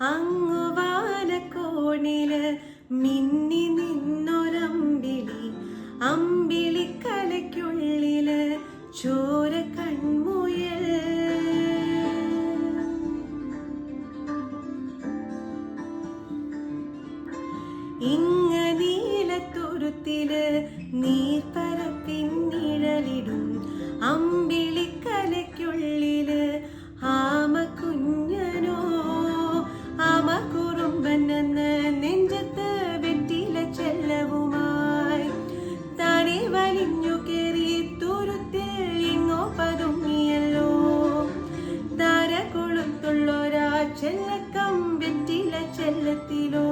അങ്ങു വാനക്കോണിൽ മിന്നി നിന്നൊരമ്പിളി അമ്പിളിക്കലയ്ക്കുള്ളിൽ ചോര കൺമുയൽ. ഇങ്ങ നീലത്തുരുത്തിൽ നീർപ്പരപ്പിൻ നിഴലിടും അമ്പിളിക്കലയ്ക്കുള്ളിൽ ചെല്ലക്കം വെറ്റില ചെല്ലത്തിലോ